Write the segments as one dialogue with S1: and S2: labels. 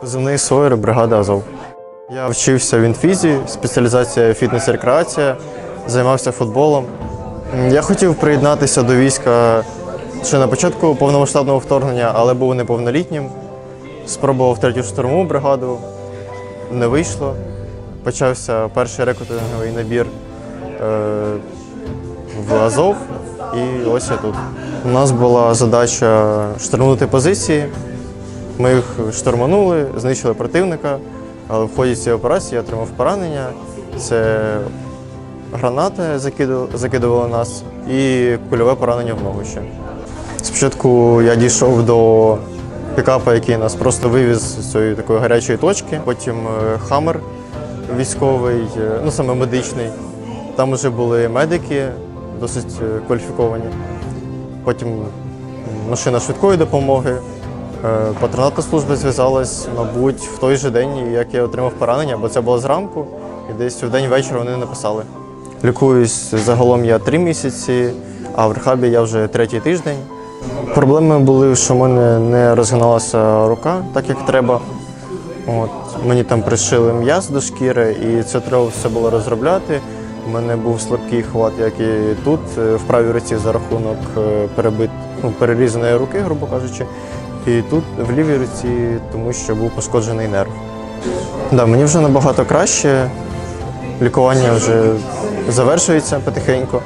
S1: Позивний Сойер, бригада Азов. Я вчився в інфізі, спеціалізація фітнес-рекреація, займався футболом. Я хотів приєднатися до війська ще на початку повномасштабного вторгнення, але був неповнолітнім. Спробував третю штурмову бригаду, не вийшло. Почався перший рекрутинговий набір е, в Азов, і ось я тут. У нас була задача штурмувати позиції. Ми їх штурманули, знищили противника, але в ході цієї операції я отримав поранення. Це гранати закидували, закидували нас і кульове поранення в ногу ще. Спочатку я дійшов до пікапа, який нас просто вивіз з цієї такої гарячої точки. Потім е, хамер військовий, е, ну саме медичний. Там вже були медики, досить е, кваліфіковані. Потім машина швидкої допомоги. Е, Патронатна служба зв'язалась, мабуть, в той же день, як я отримав поранення, бо це було зранку, і десь в день вечора вони написали. Лікуюсь загалом я три місяці, а в рехабі я вже третій тиждень. Проблеми були, що в мене не розгиналася рука так, як треба. От. Мені там пришили м'яз до шкіри, і це треба все було розробляти. У мене був слабкий хват, як і тут, е, в правій руці за рахунок е, перебит, ну, перерізаної руки, грубо кажучи. І тут в лівій руці, тому що був пошкоджений нерв. Да, мені вже набагато краще. Лікування вже завершується потихеньку.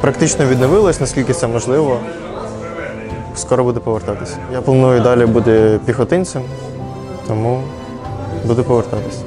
S1: Практично відновилось, наскільки це можливо. Скоро буду повертатися. Я планую далі бути піхотинцем, тому буду повертатись.